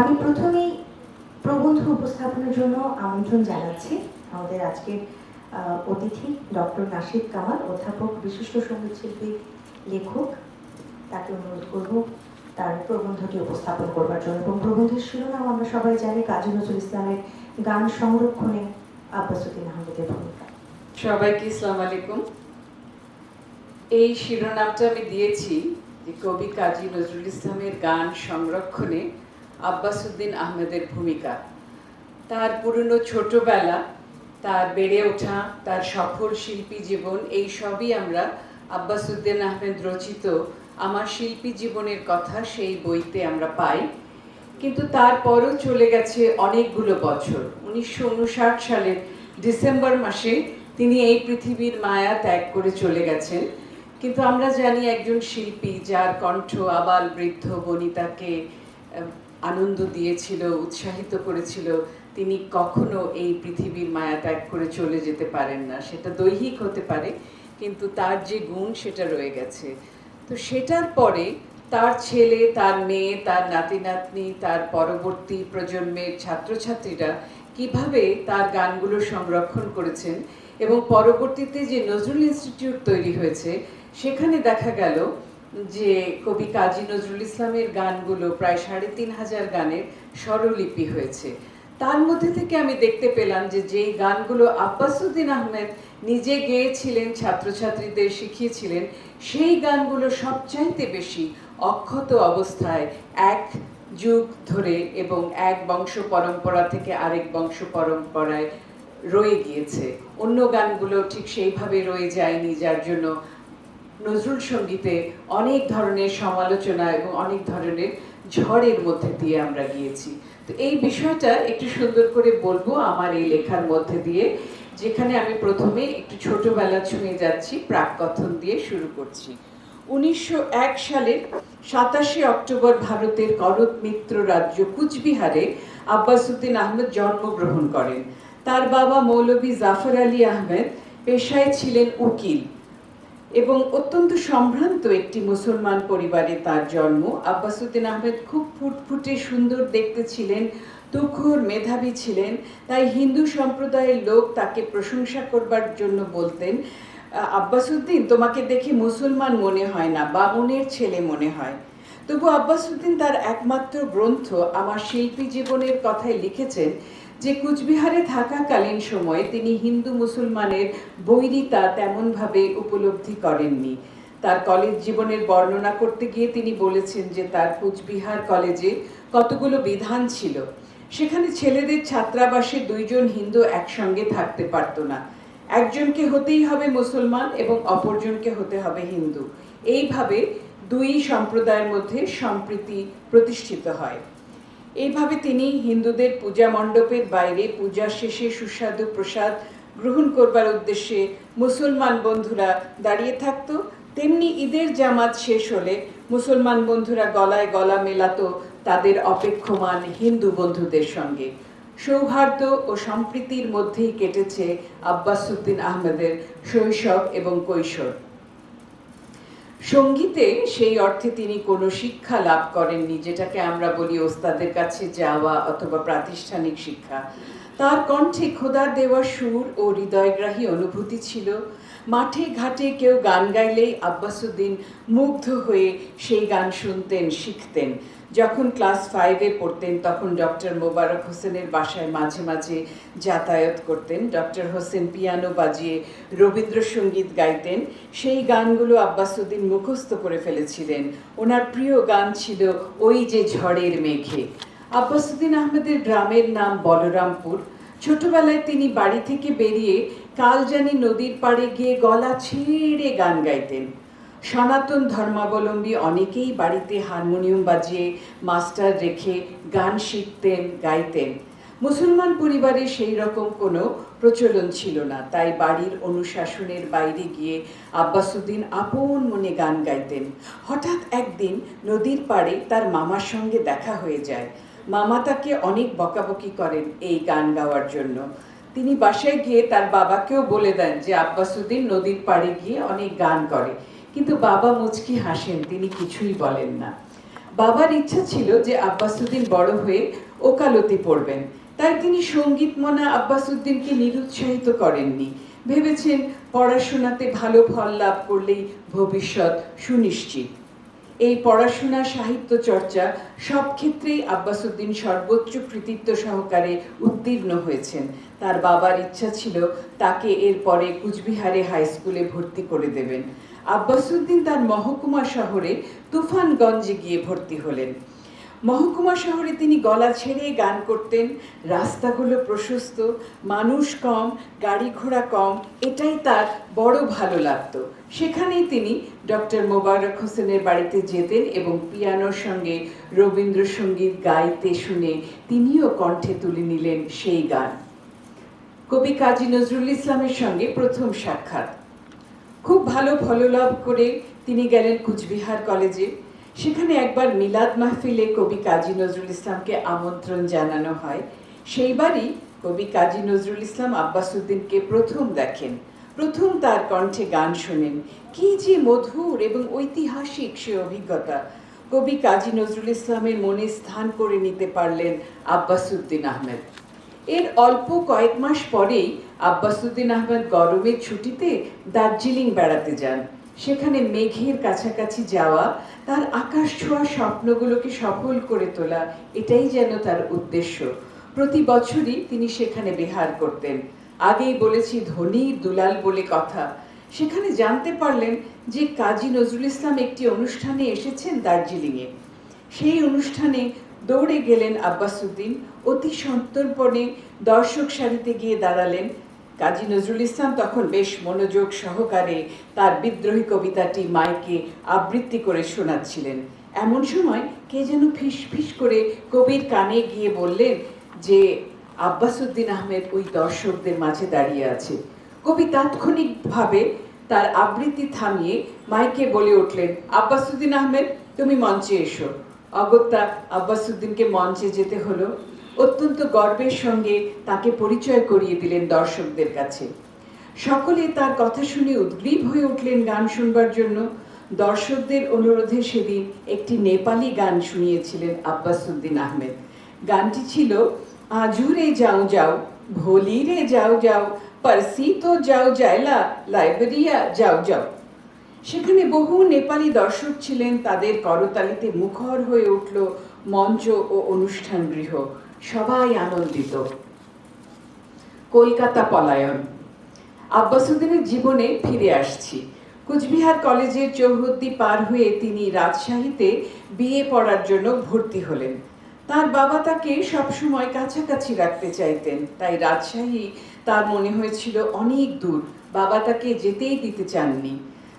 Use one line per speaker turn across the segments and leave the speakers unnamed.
আমি প্রথমেই প্রবন্ধ উপস্থাপনের জন্য আমন্ত্রণ জানাচ্ছি আমাদের আজকের অতিথি ডক্টর নাসিদ কামাল, অধ্যাপক, বিশিষ্ট সঙ্গীতশিল্পী, লেখক। তাকে অনুরোধ করব তার প্রবন্ধটি উপস্থাপন করবার জন্য। এবং প্রবন্ধের শিরোনাম আমরা সবাই জানি, কাজী নজরুল ইসলামের গান সংরক্ষণে আব্বাসুদ্দিন আহমেদের ভূমিকা।
সবাইকে ইসলাম আলাইকুম। এই শিরোনামটা আমি দিয়েছি যে কবি কাজী নজরুল ইসলামের গান সংরক্ষণে আব্বাসুদ্দিন আহমেদের ভূমিকা। তার পুরনো ছোটবেলা, তার বেড়ে ওঠা, তার সফল শিল্পী জীবন, এই সবই আমরা আব্বাসুদ্দিন আহমেদ রচিত আমার শিল্পী জীবনের কথা সেই বইতে আমরা পাই। কিন্তু তারপরও চলে গেছে অনেকগুলো বছর। উনিশশো উনষাট সালের ডিসেম্বর মাসে তিনি এই পৃথিবীর মায়া ত্যাগ করে চলে গেছেন। কিন্তু আমরা জানি একজন শিল্পী যার কণ্ঠ আবাল বৃদ্ধ বনিতাকে আনন্দ দিয়েছিল, উৎসাহিত করেছিল, তিনি কখনো এই পৃথিবীর মায়া ত্যাগ করে চলে যেতে পারেন না। সেটা দৈহিক হতে পারে, কিন্তু তার যে গুণ সেটা রয়ে গেছে। তো সেটার পরে তার ছেলে, তার মেয়ে, তার নাতি নাতনি তার পরবর্তী প্রজন্মের ছাত্রছাত্রীরা কীভাবে তার গানগুলো সংরক্ষণ করেছেন এবং পরবর্তীতে যে নজরুল ইনস্টিটিউট তৈরি হয়েছে, সেখানে দেখা গেল যে কবি কাজী নজরুল ইসলামের গানগুলো প্রায় সাড়ে তিন হাজার গানের স্বরলিপি হয়েছে। তার মধ্যে থেকে আমি দেখতে পেলাম যে যেই গানগুলো আব্বাসুদ্দিন আহমেদ নিজে গেয়েছিলেন, ছাত্রছাত্রীদের শিখিয়েছিলেন, সেই গানগুলো সবচাইতে বেশি অক্ষত অবস্থায় এক যুগ ধরে এবং এক বংশ পরম্পরা থেকে আরেক বংশ পরম্পরায় রয়ে গিয়েছে। অন্য গানগুলো ঠিক সেইভাবে রয়ে যায়নি, যার জন্য নজরুল সঙ্গীতে অনেক ধরনের সমালোচনা এবং অনেক ধরনের ঝড়ের মধ্যে দিয়ে আমরা গিয়েছি। তো এই বিষয়টা একটু সুন্দর করে বলব আমার এই লেখার মধ্যে দিয়ে, যেখানে আমি প্রথমে একটু ছোটবেলা ছুঁয়ে যাচ্ছি প্রাক কথন দিয়ে শুরু করছি। উনিশশো এক সালের সাতাশে অক্টোবর ভারতের করত মিত্র রাজ্য কুচবিহারে আব্বাসুদ্দিন আহমেদ জন্মগ্রহণ করেন। তার বাবা মৌলভী জাফর আলী আহমেদ পেশায় ছিলেন উকিল। এবং অত্যন্ত সম্ভ্রান্ত একটি মুসলমান পরিবারে তার জন্ম। আব্বাসুদ্দিন আহমেদ খুব ফুটফুটে সুন্দর দেখতে ছিলেন তুখোর মেধাবী ছিলেন তাই হিন্দু সম্প্রদায়ের লোক তাকে প্রশংসা করবার জন্য বলতেন "আহ, আব্বাসুদ্দিন তোমাকে দেখে মুসলমান মনে হয় না বামুনের ছেলে মনে হয়। তবু আব্বাসুদ্দিন তার একমাত্র গ্রন্থ আমার শিল্পী জীবনের কথায় লিখেছেন যে কুচবিহারে থাকাকালীন সময়ে তিনি হিন্দু মুসলমানের বৈরিতা তেমনভাবে উপলব্ধি করেননি। তার কলেজ জীবনের বর্ণনা করতে গিয়ে তিনি বলেছেন যে তার কুচবিহার কলেজে কতগুলো বিধান ছিল। সেখানে ছেলেদের ছাত্রাবাসে দুইজন হিন্দু একসঙ্গে থাকতে পারতো না। একজনকে হতেই হবে মুসলমান এবং অপরজনকে হতে হবে হিন্দু। এইভাবে দুই সম্প্রদায়ের মধ্যে সম্প্রীতি প্রতিষ্ঠিত হয়। এইভাবে তিনি হিন্দুদের পূজা মণ্ডপের বাইরে পূজার শেষে সুস্বাদু প্রসাদ গ্রহণ করবার উদ্দেশ্যে মুসলমান বন্ধুরা দাঁড়িয়ে থাকতো। তেমনি ঈদের জামাত শেষ হলে মুসলমান বন্ধুরা গলায় গলা মেলাত তাদের অপেক্ষমান হিন্দু বন্ধুদের সঙ্গে। সৌহার্দ্য ও সম্প্রীতির মধ্যেই কেটেছে আব্বাসুদ্দিন আহমেদের শৈশব এবং কৈশোর। সঙ্গীতে সেই অর্থে তিনি কোনো শিক্ষা লাভ করেননি, যেটাকে আমরা বলি ওস্তাদের কাছে যাওয়া অথবা প্রাতিষ্ঠানিক শিক্ষা। তার কণ্ঠে খোদার দেওয়া সুর ও হৃদয়গ্রাহী অনুভূতি ছিল। মাঠে ঘাটে কেউ গান গাইলেই আব্বাসুদ্দিন মুগ্ধ হয়ে সেই গান শুনতেন, শিখতেন। যখন ক্লাস ফাইভে পড়তেন, তখন ডক্টর মোবারক হোসেনের বাসায় মাঝে মাঝে যাতায়াত করতেন। ডক্টর হোসেন পিয়ানো বাজিয়ে রবীন্দ্রসঙ্গীত গাইতেন। সেই গানগুলো আব্বাসুদ্দিন মুখস্থ করে ফেলেছিলেন। ওনার প্রিয় গান ছিল ওই যে ঝড়ের মেঘে। আব্বাসুদ্দিন আহমেদের গ্রামের নাম বলরামপুর। ছোটবেলায় তিনি বাড়ি থেকে বেরিয়ে কালজানি নদীর পাড়ে গিয়ে গলা ছেড়ে গান গাইতেন। সনাতন ধর্মাবলম্বী অনেকেই বাড়িতে হারমোনিয়াম বাজিয়ে মাস্টার রেখে গান শিখতেন, গাইতেন। মুসলমান পরিবারে সেই রকম কোনো প্রচলন ছিল না। তাই বাড়ির অনুশাসনের বাইরে গিয়ে আব্বাসুদ্দিন আপন মনে গান গাইতেন। হঠাৎ একদিন নদীর পাড়ে তার মামার সঙ্গে দেখা হয়ে যায়। মামা তাকে অনেক বকাবকি করেন এই গান গাওয়ার জন্য। তিনি বাসায় গিয়ে তার বাবাকেও বলে দেন যে, আব্বাসুদ্দিন নদীর পাড়ে গিয়ে অনেক গান করে। কিন্তু বাবা মুচকি হাসেন, তিনি কিছুই বলেন না। বাবার ইচ্ছা ছিল যে, আব্বাসুদ্দিন বড় হয়ে ওকালতি পড়বেন। তাই তিনি সংগীত মনা আব্বাসুদ্দিনকে নিরুৎসাহিত করেননি। ভেবেছেন পড়াশোনাতে ভালো ফল লাভ করলেই ভবিষ্যৎ সুনিশ্চিত। এই পড়াশোনা, সাহিত্য চর্চা সব ক্ষেত্রেই আব্বাসুদ্দিন সর্বোচ্চ কৃতিত্ব সহকারে উত্তীর্ণ হয়েছেন। তার বাবার ইচ্ছা ছিল তাকে এরপরে কুচবিহারে হাই স্কুলে ভর্তি করে দেবেন। আব্বাসুদ্দিন তার মহকুমা শহরে তুফানগঞ্জে গিয়ে ভর্তি হলেন। মহকুমা শহরে তিনি গলা ছেড়ে গান করতেন, রাস্তাগুলো প্রশস্ত, মানুষ কম গাড়ি ঘোড়া কম, এটাই তার বড় ভালো লাগতো। সেখানেই তিনি ডক্টর মোবারক হোসেনের বাড়িতে যেতেন এবং পিয়ানোর সঙ্গে রবীন্দ্রসঙ্গীত গাইতে শুনে তিনিও কণ্ঠে তুলে নিলেন সেই গান। কবি কাজী নজরুল ইসলামের সঙ্গে প্রথম সাক্ষাৎ। খুব ভালো ফললাভ করে তিনি গেলেন কুচবিহার কলেজে। সেখানে একবার মিলাদ মাহফিলে কবি কাজী নজরুল ইসলামকে আমন্ত্রণ জানানো হয়। সেইবারই কবি কাজী নজরুল ইসলাম আব্বাসুদ্দিনকে প্রথম দেখেন। প্রথম তার কণ্ঠে গান শোনেন। কি যে মধুর এবং ঐতিহাসিক সে অভিজ্ঞতা। কবি কাজী নজরুল ইসলামের মনে স্থান করে নিতে পারলেন আব্বাসুদ্দিন আহমেদ। এর অল্প কয়েক মাস পরেই আব্বাসুদ্দিন আহমেদ গরমের ছুটিতে দার্জিলিং বেড়াতে যান। সেখানে মেঘের কাছাকাছি যাওয়া, তার আকাশ ছোঁয়া স্বপ্নগুলোকে সফল করে তোলা, এটাই যেন তার উদ্দেশ্য। প্রতি বছরই তিনি সেখানে বিহার করতেন। আগেই বলেছি ধনী দুলাল বলে কথা। সেখানে জানতে পারলেন যে কাজী নজরুল ইসলাম একটি অনুষ্ঠানে এসেছেন দার্জিলিংয়ে। সেই অনুষ্ঠানে দৌড়ে গেলেন আব্বাসুদ্দিন অতি সন্তর্পণে দর্শক সারিতে গিয়ে দাঁড়ালেন। কাজী নজরুল ইসলাম তখন বেশ মনোযোগ সহকারে তার বিদ্রোহী কবিতাটি মাইকে আবৃত্তি করে শোনাচ্ছিলেন। এমন সময় কে যেন ফিস ফিস করে কবির কানে গিয়ে বললেন যে আব্বাসুদ্দিন আহমেদ ওই দর্শকদের মাঝে দাঁড়িয়ে আছে। কবি তাৎক্ষণিকভাবে তার আবৃত্তি থামিয়ে মাইকে বলে উঠলেন আব্বাসুদ্দিন আহমেদ, তুমি মঞ্চে এসো। অগত্যা আব্বাসুদ্দিনকে মঞ্চে যেতে হলো। অত্যন্ত গর্বের সঙ্গে তাকে পরিচয় করিয়ে দিলেন দর্শকদের কাছে। সকলে তার কথা শুনে উদ্গ্রীব হয়ে উঠলেন গান শুনবার জন্য। দর্শকদের অনুরোধে সেদিন একটি নেপালি গান শুনিয়েছিলেন আব্বাসুদ্দিন আহমেদ। গানটি ছিল আজুরে যাও যাও ভোলি রে যাও যাও পারসি তো যাও যাইলা লাইব্রেরিয়া যাও যাও সেখানে বহু নেপালি দর্শক ছিলেন, তাদের করতালিতে মুখর হয়ে উঠল মঞ্চ ও অনুষ্ঠান গৃহ। সবাই আনন্দিত। কলকাতা পলায়ন। আব্বাসুদ্দিনের জীবনে ফিরে আসছি। কুচবিহার কলেজের চৌহদ্দি পার হয়ে তিনি রাজশাহীতে বিয়ে পড়ার জন্য ভর্তি হলেন। তার বাবা তাকে সবসময় কাছাকাছি রাখতে চাইতেন। তাই রাজশাহী তার মনে হয়েছিল অনেক দূর। বাবা তাকে যেতেই দিতে চাননি।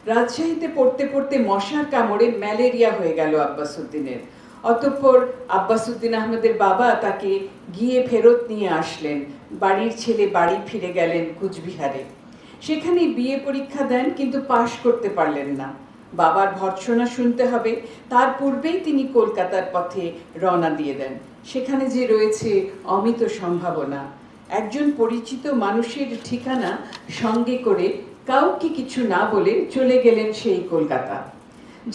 রাজশাহীতে পড়তে পড়তে মশার কামড়ে ম্যালেরিয়া হয়ে গেল আব্বাসুদ্দিনের। অতঃপর আব্বাসুদ্দিন আহমেদের বাবা তাকে গিয়ে ফেরত নিয়ে আসলেন। বাড়ির ছেলে বাড়ি ফিরে গেলেন কুচবিহারে। সেখানে বিয়ে পরীক্ষা দেন, কিন্তু পাশ করতে পারলেন না। বাবার ভর্ৎসনা শুনতে হবে। তার পূর্বেই তিনি কলকাতার পথে রওনা দিয়ে দেন। সেখানে যে রয়েছে অমিত সম্ভাবনা। একজন পরিচিত মানুষের ঠিকানা সঙ্গে করে কাউকে কিছু না বলে চলে গেলেন সেই কলকাতা।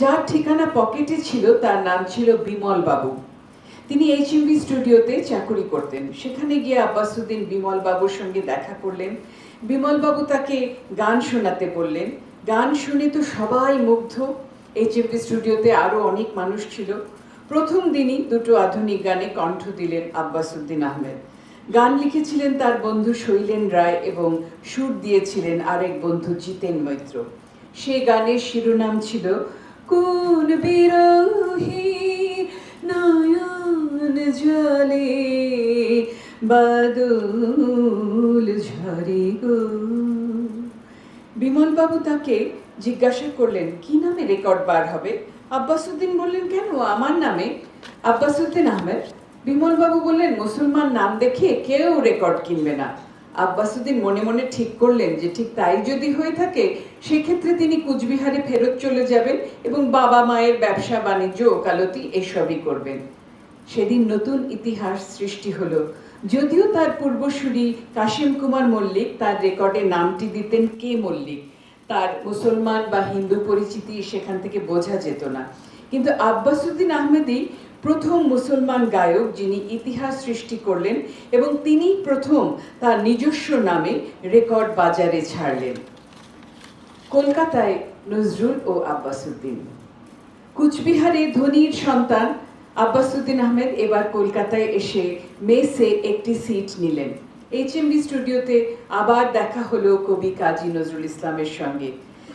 যার ঠিকানা পকেটে ছিল তার নাম ছিল বিমল বাবু তিনি এইচএমভি স্টুডিওতে চাকুরি করতেন। সেখানে গিয়ে আব্বাসুদ্দিন বিমল বাবুর সঙ্গে দেখা করলেন। বিমল বাবু তাকে গান শোনাতে বললেন। গান শুনে তো সবাই মুগ্ধ। এইচএমভি স্টুডিওতে আরও অনেক মানুষ ছিল। প্রথম দিনই দুটো আধুনিক গানে কণ্ঠ দিলেন আব্বাসুদ্দিন আহমেদ। গান লিখেছিলেন তার বন্ধু শৈলেন রায় এবং সুর দিয়েছিলেন আরেক বন্ধু জিতেন মৈত্র। সে গানের শিরোনাম ছিল, কোন বিরোহী নয়ন জলে বাদল ঝরে গো। বিমলবাবু তাকে জিজ্ঞাসা করলেন, কি নামে রেকর্ড বার হবে? আব্বাসুদ্দিন বললেন, কেন? আমার নামে? আব্বাসুদ্দিন আহমেদ, বিমলবাবু বললেন, মুসলমান নাম দেখে কেউ রেকর্ড কিনবে না। আব্বাসুদ্দিন মনে মনে ঠিক করলেন যে ঠিক তাই যদি হয়ে থাকে, সেক্ষেত্রে তিনি কুচবিহারে ফেরত চলে যাবেন এবং বাবা মায়ের ব্যবসা, বাণিজ্য, ওকালতি এসবই করবেন। সেদিন নতুন ইতিহাস সৃষ্টি হলো। যদিও তার পূর্বসূরি কাশিম কুমার মল্লিক তার রেকর্ডে নামটি দিতেন কে মল্লিক? তার মুসলমান বা হিন্দু পরিচিতি সেখান থেকে বোঝা যেত না। কিন্তু আব্বাসুদ্দিন আহমেদই প্রথম মুসলমান গায়ক যিনি ইতিহাস সৃষ্টি করলেন এবং তিনি প্রথম তার নিজস্ব নামে রেকর্ড বাজারে ছাড়লেন। কলকাতায় নজরুল ও আব্বাসুদ্দিন। কুচবিহারে ধনির সন্তান আব্বাসুদ্দিন আহমেদ এবার কলকাতায় এসে মেসে একটি সিট নিলেন। এইচ এইচএমবি স্টুডিওতে আবার দেখা হলো কবি কাজী নজরুল ইসলামের সঙ্গে।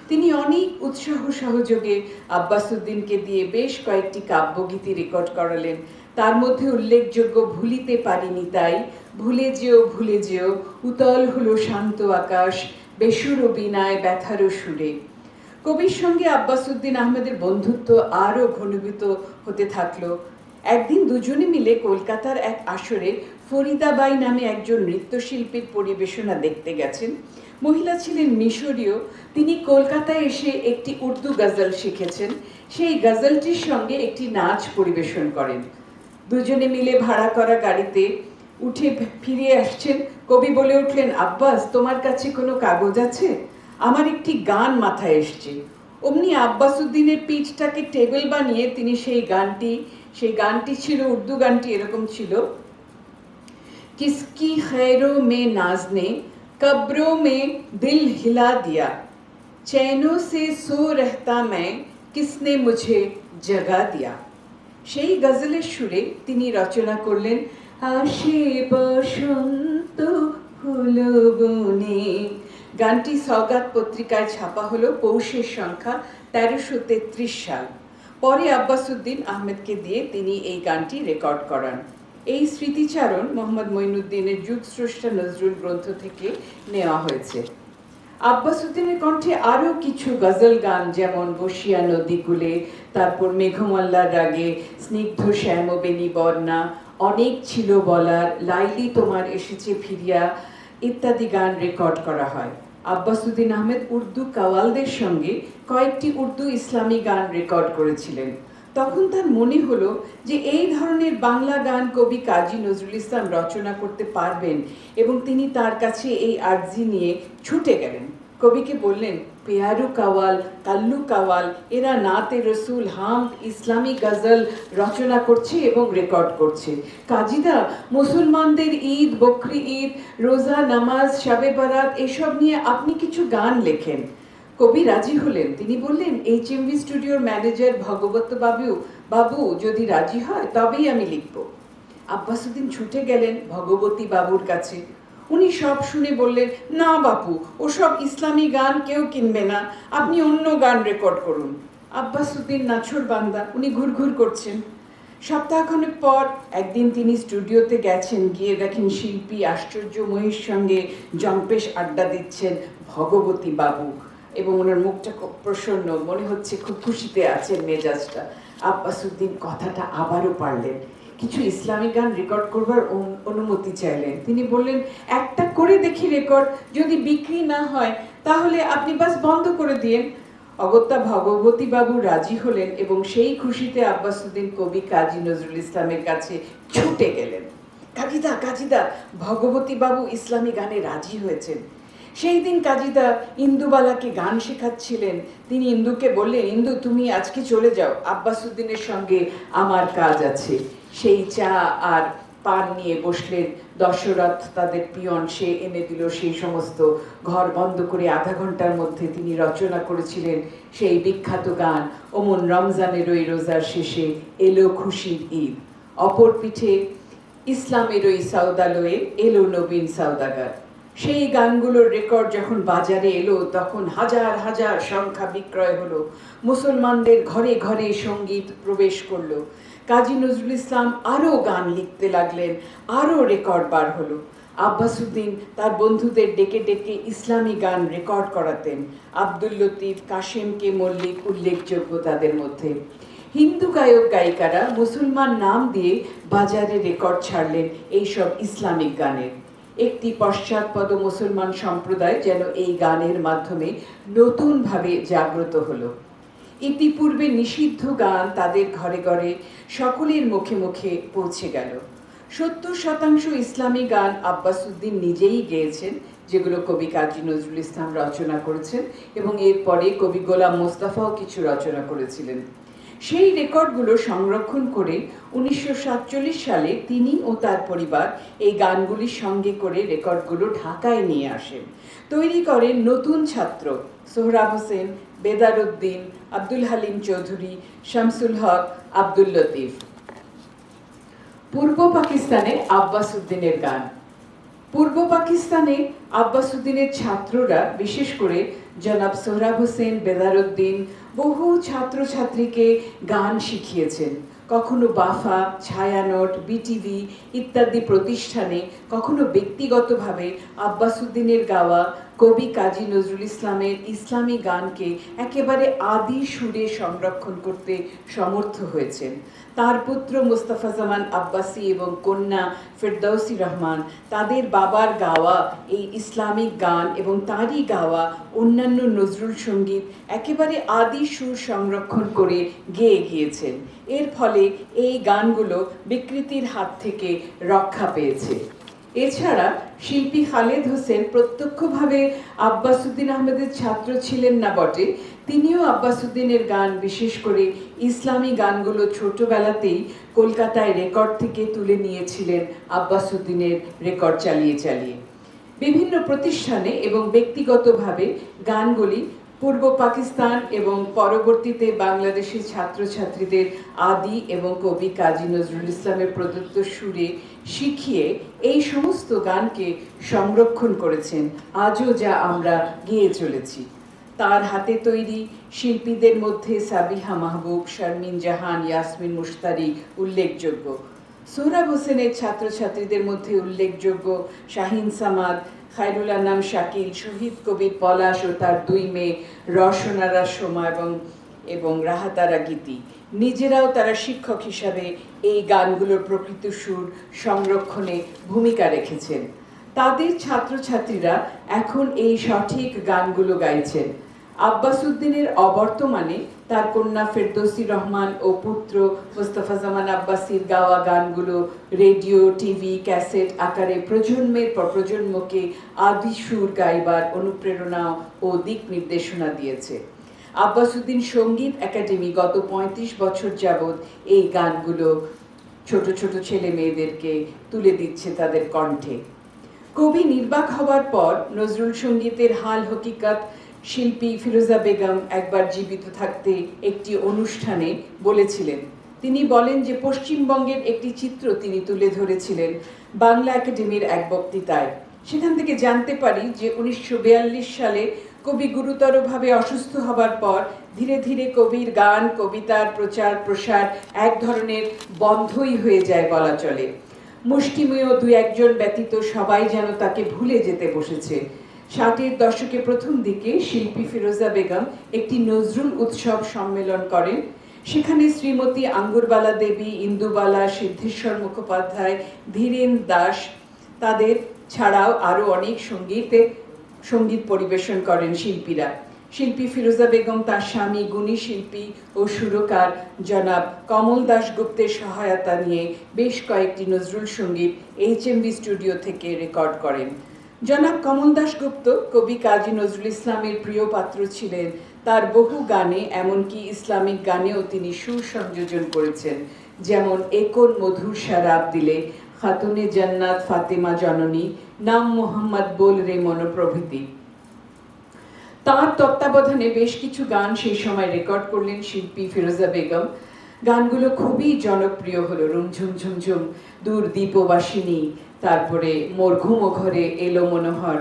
তিনি অনেক উৎসাহ সহযোগে আব্বাসুদ্দিনকে দিয়ে বেশ কয়েকটি কাব্যগীতি রেকর্ড করালেন। তার মধ্যে উল্লেখযোগ্য ভুলিতে পারিনি তাই ভুলে যেও ভুলে যেও, উতল হলো শান্ত আকাশ, বেসুর বিনায় ব্যথারও সুরে। কবির সঙ্গে আব্বাসুদ্দিন আহমেদের বন্ধুত্ব আরও ঘনীভূত হতে থাকল। একদিন দুজনে মিলে কলকাতার এক আসরে ফরিদাবাই নামে একজন নৃত্যশিল্পীর পরিবেশনা দেখতে গেছেন। মহিলা ছিলেন মিশরীয়, তিনি কলকাতায় এসে একটি উর্দু গজল শিখেছেন। সেই গজলটির সঙ্গে একটি নাচ পরিবেশন করেন। দুজনে মিলে ভাড়া করা গাড়িতে উঠে ফিরে আসছেন। কবি বলে উঠলেন, আব্বাস, তোমার কাছে কোনো কাগজ আছে? আমার একটি গান মাথায় এসছে। অমনি আব্বাসুদ্দিনের পিচটাকে টেবিল বানিয়ে তিনি সেই গানটি সেই গানটি ছিল, উর্দু গানটি এরকম ছিল। কিসকি খেরো মে নাজনে, কবরো মে দিল হিলা দিয়া। চেনো সে সো রহতা মে, কিসনে মুঝে জগা দিয়া। সেই গজলের সুরে তিনি রচনা করলেন আশে বসন্ত হলো বনে গানটি সওগাত পত্রিকায় ছাপা হলো, পৌষের সংখ্যা তেরোশো তেত্রিশ সাল। পরে আব্বাসুদ্দিন আহমেদকে দিয়ে তিনি এই গানটি রেকর্ড করান। এই স্মৃতিচারণ মোহাম্মদ মঈনুদ্দিনের যুগ স্রষ্টা নজরুল গ্রন্থ থেকে নেওয়া হয়েছে। আব্বাসুদ্দিনের কণ্ঠে আরও কিছু গজল গান, যেমন বসিয়া নদীকুলে তারপর মেঘমল্লার রাগে, স্নিগ্ধ শ্যাম বেনি বর্ণা, অনেক ছিল বলার, লাইলি তোমার এসেছে ফিরিয়া, ইত্যাদি গান রেকর্ড করা হয়। আব্বাসুদ্দিন আহমেদ উর্দু কাওয়ালদের সঙ্গে কয়েকটি উর্দু ইসলামী গান রেকর্ড করেছিলেন। তখন তার মনে হলো যে এই ধরনের বাংলা গান কবি কাজী নজরুল ইসলাম রচনা করতে পারবেন এবং তিনি তার কাছে এই আর্জি নিয়ে ছুটে গেলেন। কবিকে বললেন পেয়ারু কাওয়াল কাল্লু কাওয়াল এরা নাতে রসুল হাম ইসলামী গজল রচনা করছে এবং রেকর্ড করছে কাজীদা মুসলমানদের ঈদ, বকরি ঈদ, রোজা, নামাজ, শাবে বারাত, এসব নিয়ে আপনি কিছু গান লেখেন। কবি রাজি হলেন। তিনি বললেন এইচ এমভি স্টুডিওর ম্যানেজার ভগবত বাবু বাবু যদি রাজি হয় তবেই আমি লিখব। আব্বাসুদ্দিন ছুটে গেলেন ভগবতী বাবুর কাছে। উনি সব শুনে বললেন, না বাপু, ওসব ইসলামী গান কেউ কিনবে না। আপনি অন্য গান রেকর্ড করুন। আব্বাসুদ্দিন নাছর বান্দা, উনি ঘুরঘুর করছেন। সপ্তাহখানেক পর একদিন তিনি স্টুডিওতে গেছেন, গিয়ে দেখেন শিল্পী আশ্চর্যময়ীর সঙ্গে জম্পেশ আড্ডা দিচ্ছেন ভগবতী বাবু। এবং ওনার মুখটা খুব প্রসন্ন, মনে হচ্ছে খুব খুশিতে আছেন মেজাজটা। আব্বাসুদ্দিন কথাটা আবারও পারলেন। কিছু ইসলামিক গান রেকর্ড করবার অনুমতি চাইলেন। তিনি বললেন, একটা করে দেখি রেকর্ড যদি বিক্রি না হয়, তাহলে আপনি বাস বন্ধ করে দিয়েন। অগত্যা ভগবতী বাবু রাজি হলেন এবং সেই খুশিতে আব্বাসুদ্দিন কবি কাজী নজরুল ইসলামের কাছে ছুটে গেলেন। কাজিদা কাজিদা, ভগবতী বাবু ইসলামী গানে রাজি হয়েছেন। সেই দিন কাজীদা ইন্দুবালাকে গান শেখাচ্ছিলেন। তিনি ইন্দুকে বললেন, ইন্দু, তুমি আজকে চলে যাও। আব্বাসুদ্দিনের সঙ্গে আমার কাজ আছে। সেই চা আর পান নিয়ে বসলেন। দশরথ তাদের পিয়ন, সে এনে দিল সেই সমস্ত ঘর বন্ধ করে আধা ঘণ্টার মধ্যে তিনি রচনা করেছিলেন সেই বিখ্যাত গান, ওমন রমজানের ওই রোজার শেষে এলো খুশির ঈদ। অপর পিঠে ইসলামের ওই সাউদালয়ে এলো নবীন সৌদাগার সেই গানগুলোর রেকর্ড যখন বাজারে এলো, তখন হাজার হাজার সংখ্যা বিক্রয় হলো। মুসলমানদের ঘরে ঘরে সংগীত প্রবেশ করল। কাজী নজরুল ইসলাম আরও গান লিখতে লাগলেন, আরও রেকর্ড বার হলো। আব্বাসুদ্দিন তার বন্ধুদের ডেকে ডেকে ইসলামী গান রেকর্ড করাতেন। আব্দুল লতিফ, কাশেম কে মল্লিক উল্লেখযোগ্য তাদের মধ্যে। হিন্দু গায়ক গায়িকারা মুসলমান নাম দিয়ে বাজারে রেকর্ড ছাড়লেন এইসব ইসলামিক গানের। একটি পশ্চাৎপদ মুসলমান সম্প্রদায় যেন এই গানের মাধ্যমে নতুনভাবে জাগ্রত হলো। ইতিপূর্বে নিষিদ্ধ গান তাদের ঘরে ঘরে সকলের মুখে মুখে পৌঁছে গেল। সত্তর শতাংশ ইসলামী গান আব্বাসুদ্দিন নিজেই গেয়েছেন, যেগুলো কবি কাজী নজরুল ইসলাম রচনা করেছেন এবং এরপরে কবি গোলাম মোস্তাফাও কিছু রচনা করেছিলেন। সেই রেকর্ডগুলো সংরক্ষণ করে উনিশশো সাতচল্লিশ সালে তিনি ও তার পরিবার এই গানগুলির সঙ্গে করে রেকর্ডগুলো ঢাকায় নিয়ে আসেন। তৈরি করেন নতুন ছাত্র সোহরাব হোসেন বেদারুদ্দিন আব্দুল হালিম চৌধুরী, শামসুল হক, আব্দুল লতিফ। পূর্ব পাকিস্তানে আব্বাস উদ্দিনের গান। পূর্ব পাকিস্তানে আব্বাস উদ্দিনের ছাত্ররা বিশেষ করে জনাব সোহরাব হোসেন বেদারুদ্দিন বহু ছাত্রছাত্রীকে গান শিখিয়েছেন। কখনো বাফা, ছায়ানট, বিটিভি ইত্যাদি প্রতিষ্ঠানে, কখনো ব্যক্তিগতভাবে আব্বাসুদ্দিনের গাওয়া কবি কাজী নজরুল ইসলামের ইসলামী গানকে একেবারে আদি সুরে সংরক্ষণ করতে সমর্থ হয়েছেন। তার পুত্র মুস্তাফা জামান আব্বাসী এবং কন্যা ফেরদৌসি রহমান তাদের বাবার গাওয়া এই ইসলামিক গান এবং তারই গাওয়া অন্যান্য নজরুল সংগীত একেবারে আদি সুর সংরক্ষণ করে গেয়ে গিয়েছেন। এর ফলে এই গানগুলো বিকৃতির হাত থেকে রক্ষা পেয়েছে। এছাড়া শিল্পী খালেদ হোসেন প্রত্যক্ষভাবে আব্বাসুদ্দিন আহমেদের ছাত্র ছিলেন না বটে। তিনিও আব্বাসুদ্দিনের গান, বিশেষ করে ইসলামী গানগুলো ছোটবেলাতেই কলকাতায় রেকর্ড থেকে তুলে নিয়েছিলেন আব্বাসুদ্দিনের রেকর্ড চালিয়ে চালিয়ে। বিভিন্ন প্রতিষ্ঠানে এবং ব্যক্তিগতভাবে গানগুলি পূর্ব পাকিস্তান এবং পরবর্তীতে বাংলাদেশের ছাত্রছাত্রীদের আদি এবং কবি কাজী নজরুল ইসলামের প্রদত্ত সুরে শিখিয়ে এই সমস্ত গানকে সংরক্ষণ করেছেন। আজও যা আমরা গেয়ে চলেছি। তার হাতে তৈরি শিল্পীদের মধ্যে সাবিহা মাহবুব, শারমিন জাহান, ইয়াসমিন মুশতারি উল্লেখযোগ্য। সোহরাব হোসেনের ছাত্রছাত্রীদের মধ্যে উল্লেখযোগ্য শাহিন সামাদ খায়রুল আনাম শাকিল, শহীদ কবির পলাশ ও তার দুই মেয়ে রসনারা সোমা এবং এবং রাহাতারা গীতি। নিজেরাও তারা শিক্ষক হিসাবে এই গানগুলোর প্রকৃত সুর সংরক্ষণে ভূমিকা রেখেছেন। তাদের ছাত্রছাত্রীরা এখন এই সঠিক গানগুলো গাইছেন। আব্বাস উদ্দিনের অবর্তমানে তার কন্যা ফেরদৌসি রহমান ও পুত্র মোস্তফা জামান আব্বাসির গাওয়া গানগুলো রেডিও, টিভি, ক্যাসেট আকারে প্রজন্মের পর প্রজন্মকে আদি সুর গাইবার অনুপ্রেরণা ও দিক নির্দেশনা দিয়েছে। আব্বাসুদ্দিন সংগীত একাডেমি গত পঁয়ত্রিশ বছর যাবৎ এই গানগুলো ছোট ছোট ছেলে মেয়েদেরকে তুলে দিচ্ছে তাদের কণ্ঠে। কবি নির্বাক হওয়ার পর নজরুল সঙ্গীতের হাল হকিকত শিল্পী ফিরোজা বেগম একবার জীবিত থাকতে একটি অনুষ্ঠানে বলেছিলেন, তিনি বলেন যে পশ্চিমবঙ্গের একটি চিত্র তিনি তুলে ধরেছিলেন বাংলা একাডেমির এক বক্তৃতায়। সেখান থেকে জানতে পারি যে উনিশশো বিয়াল্লিশ সালে কবি গুরুতরভাবে অসুস্থ হবার পর ধীরে ধীরে কবির গান, কবিতার প্রচার প্রসার এক ধরনের বন্ধই হয়ে যায় বলা চলে। মুষ্টিমেয় দু একজন ব্যতীত সবাই যেন তাকে ভুলে যেতে বসেছে। ষাটের দশকে প্রথম দিকে শিল্পী ফিরোজা বেগম একটি নজরুল উৎসব সম্মেলন করেন। সেখানে শ্রীমতী আঙ্গুরবালা দেবী, ইন্দুবালা, সিদ্ধেশ্বর মুখোপাধ্যায়, ধীরেন দাস তাদের ছাড়াও আরও অনেক সঙ্গীতে সংগীত পরিবেশন করেন শিল্পীরা। শিল্পী ফিরোজা বেগম তার স্বামী গুণী শিল্পী ও সুরকার জনাব কমল দাশগুপ্তের সহায়তা নিয়ে বেশ কয়েকটি নজরুল সংগীত এইচএমভি স্টুডিও থেকে রেকর্ড করেন। জনাব কমল দাশগুপ্ত কবি কাজী নজরুল ইসলামের প্রিয় পাত্র ছিলেন। তার বহু গানে, এমনকি ইসলামিক গানেও তিনি সুর সংযোজন করেছেন। যেমন, একন মধুর শারাব দিলে খাতুনে জান্নাত ফাতেমা জননী, নাম মোহাম্মদ বোল রে মন প্রভৃতি। তার তত্ত্বাবধানে বেশ কিছু গান সেই সময় রেকর্ড করলেন শিল্পী ফিরোজা বেগম। গানগুলো খুবই জনপ্রিয় হলো। রুমঝুম ঝুমঝুম দূর দীপবাসিনী তারপরে মোর ঘুমো ঘরে এলো মনোহর।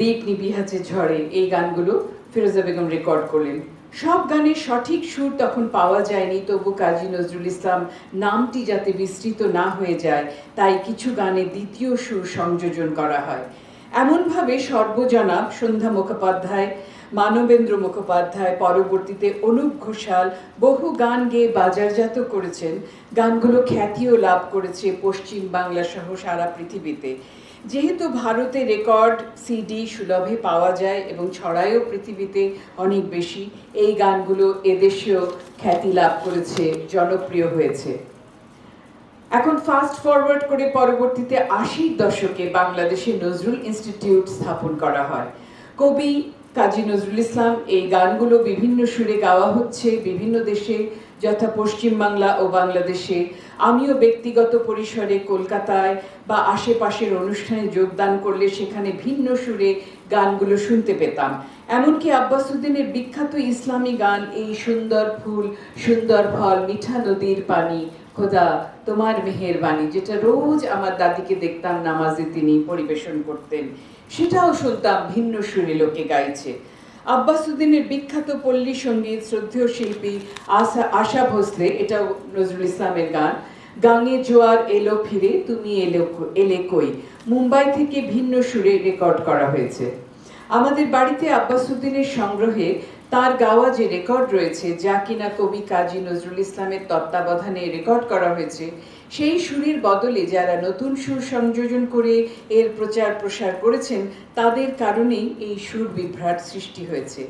দিক নিবিহাজে ঝড়ে এই গানগুলো ফিরোজা বেগম রেকর্ড করলেন। সব গানের সঠিক সুর তখন পাওয়া যায়নি, তবু কাজী নজরুল ইসলাম নামটি যাতে বিস্তৃত না হয়ে যায়, তাই কিছু গানে দ্বিতীয় সুর সংযোজন করা হয়। এমনভাবে সর্বজনাব সন্ধ্যা মুখোপাধ্যায় মানবেন্দ্র মুখোপাধ্যায় পরবর্তীতে অনুপ ঘোষাল বহু গান গেয়ে বাজারজাত করেছেন। গানগুলো খ্যাতিও লাভ করেছে পশ্চিম বাংলা সহ সারা পৃথিবীতে। যেহেতু ভারতে রেকর্ড, সিডি সুলভে পাওয়া যায় এবং ছড়ায়ও পৃথিবীতে অনেক বেশি, এই গানগুলো এদেশেও খ্যাতি লাভ করেছে, জনপ্রিয় হয়েছে। এখন ফাস্ট ফরওয়ার্ড করে পরবর্তীতে আশির দশকে বাংলাদেশে নজরুল ইনস্টিটিউট স্থাপন করা হয়। কবি কাজী নজরুল ইসলাম, এই গানগুলো বিভিন্ন সুরে গাওয়া হচ্ছে বিভিন্ন দেশে যথা পশ্চিমবাংলা ও বাংলাদেশে। আমিও ব্যক্তিগত পরিসরে কলকাতায় বা আশেপাশের অনুষ্ঠানে যোগদান করলে সেখানে ভিন্ন সুরে গানগুলো শুনতে পেতাম। এমনকি আব্বাসুদ্দিনের বিখ্যাত ইসলামী গান, এই সুন্দর ফুল, সুন্দর ফল, মিঠা নদীর পানি খোদা, তোমার মেহের যেটা রোজ আমার দাদিকে দেখতাম নামাজে তিনি পরিবেশন করতেন, সেটাও শুনতাম ভিন্ন সুরে লোকে গাইছে। আব্বাসুদ্দিনের বিখ্যাত পল্লী সংগীত শ্রদ্ধেয় শিল্পী আশা আশা ভোসলে, এটাও নজরুল ইসলামের গান, গাঙে জোয়ার এলো ফিরে, তুমি এলো এলে কই? মুম্বাই থেকে ভিন্ন সুরে রেকর্ড করা হয়েছে। আমাদের বাড়িতে আব্বাসুদ্দিনের সংগ্রহে তার গাওয়া যে রেকর্ড রয়েছে, যা কিনা কবি কাজী নজরুল ইসলামের তত্ত্বাবধানে রেকর্ড করা হয়েছে সেই সুরের বদলে যারা নতুন সুর সংযোজন করে এর প্রচার প্রসার করেছেন, তাদের কারণেই এই সুর বিভ্রাট সৃষ্টি হয়েছে।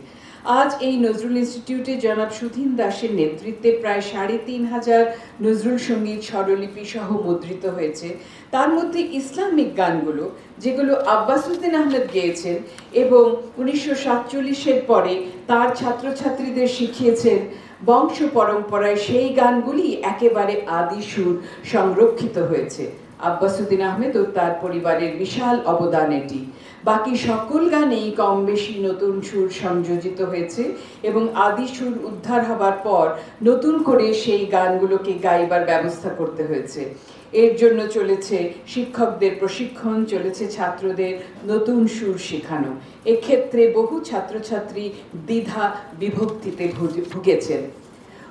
আজ এই নজরুল ইনস্টিটিউটে জনাব সুধীন দাসের নেতৃত্বে প্রায় সাড়ে তিন হাজার নজরুল সংগীত স্বরলিপি সহ মুদ্রিত হয়েছে। তার মধ্যে ইসলামিক গানগুলো, যেগুলো আব্বাসুদ্দিন আহমেদ গেয়েছেন এবং উনিশশো সাতচল্লিশের পরে তার ছাত্রছাত্রীদের শিখিয়েছেন বংশ পরম্পরায় সেই গানগুলি একেবারে আদি সুর সংরক্ষিত হয়েছে। আব্বাসুদ্দিন আহমেদ ও তার পরিবারের বিশাল অবদান এটি। বাকি সকল গানেই কম বেশি নতুন সুর সংযোজিত হয়েছে এবং আদি সুর উদ্ধার হবার পর নতুন করে সেই গানগুলোকে গাইবার ব্যবস্থা করতে হয়েছে। এর জন্য চলেছে শিক্ষকদের প্রশিক্ষণ, চলেছে ছাত্রদের নতুন সুর শেখানো। এক্ষেত্রে বহু ছাত্রছাত্রী দ্বিধা বিভক্তিতে ভুগে- ভুগেছেন।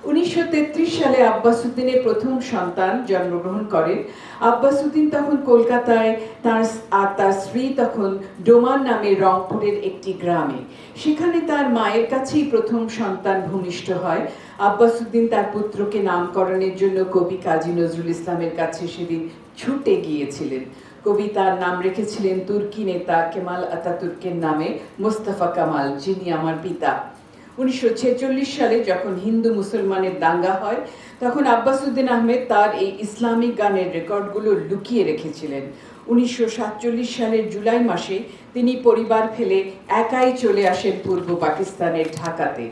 উনিশশো তেত্রিশ সালে আব্বাসুদ্দিনের প্রথম সন্তান জন্মগ্রহণ করেন। আব্বাসুদ্দিন তখন কলকাতায়, তার আর তার স্ত্রী তখন ডোমান নামে রংপুরের একটি গ্রামে। সেখানে তার মায়ের কাছেই প্রথম সন্তান ভূমিষ্ঠ হয়। আব্বাসুদ্দিন তার পুত্রকে নামকরণের জন্য কবি কাজী নজরুল ইসলামের কাছে সেদিন ছুটে গিয়েছিলেন। কবি তার নাম রেখেছিলেন তুর্কি নেতা কেমাল আতাতুর্কের নামে মোস্তফা কামাল, যিনি আমার পিতা। উনিশশো ছেচল্লিশ সালে যখন হিন্দু মুসলমানের দাঙ্গা হয়, তখন আব্বাসুদ্দিন আহমেদ তার এই ইসলামিক গানের রেকর্ডগুলো লুকিয়ে রেখেছিলেন। উনিশশো সাতচল্লিশ সালের জুলাই মাসে তিনি পরিবার ফেলে একাই চলে আসেন পূর্ব পাকিস্তানের ঢাকাতে।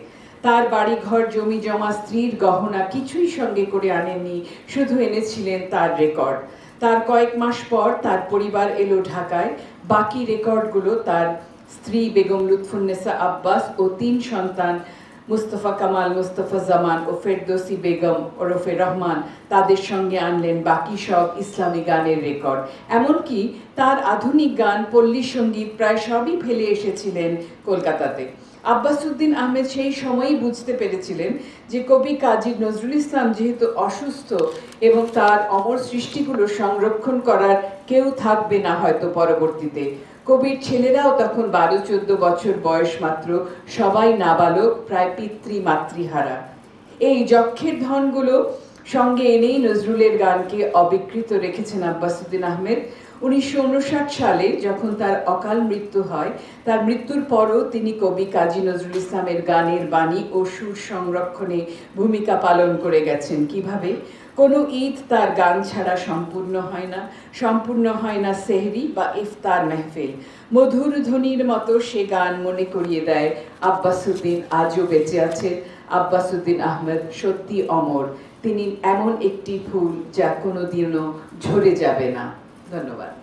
তার বাড়িঘর জমি জমা স্ত্রীর গহনা কিছুই সঙ্গে করে আনেননি, শুধু এনেছিলেন তার রেকর্ড। তার কয়েক মাস পর তার পরিবার এলো ঢাকায়, বাকি রেকর্ডগুলো তার স্ত্রী বেগম লুৎফুন্নেসা আব্বাস ও তিন সন্তান মুস্তফা কামাল, মুস্তফা জামান ও ফেরদৌসি বেগম ওরফে রহমান তাদের সঙ্গে আনলেন বাকি সব ইসলামী গানের রেকর্ড। এমনকি তার আধুনিক গান পল্লী সংগীত প্রায় সবই ফেলে এসেছিলেন কলকাতাতে। আব্বাসুদ্দিন আহমেদ সেই সময়ই বুঝতে পেরেছিলেন যে কবি কাজী নজরুল ইসলাম যেহেতু অসুস্থ এবং তার অমর সৃষ্টিগুলো সংরক্ষণ করার কেউ থাকবে না হয়তো পরবর্তীতে। কবির ছেলেরাও তখন বারো, চোদ্দ বছর বয়স মাত্র সবাই নাবালক, প্রায় পিতৃ মাতৃহারা। এই যক্ষের ধনগুলো সঙ্গে এনেই নজরুলের গানকে অবিকৃত রেখেছেন আব্বাসুদ্দিন আহমেদ। উনিশশো উনষাট সালে যখন তার অকাল মৃত্যু হয়, তার মৃত্যুর পরও তিনি কবি কাজী নজরুল ইসলামের গানের বাণী ও সুর সংরক্ষণে ভূমিকা পালন করে গেছেন। কীভাবে? কোনো ঈদ তার গান ছাড়া সম্পূর্ণ হয় না। সম্পূর্ণ হয় না সেহরি বা ইফতার মেহফিল। মধুর ধ্বনির মতো সে গান মনে করিয়ে দেয়। আব্বাসুদ্দিন আজও বেঁচে আছে। আব্বাসুদ্দিন আহমেদ সত্যি অমর। তিনি এমন একটি ফুল যা কোনো দিনও ঝরে যাবে না। ধন্যবাদ।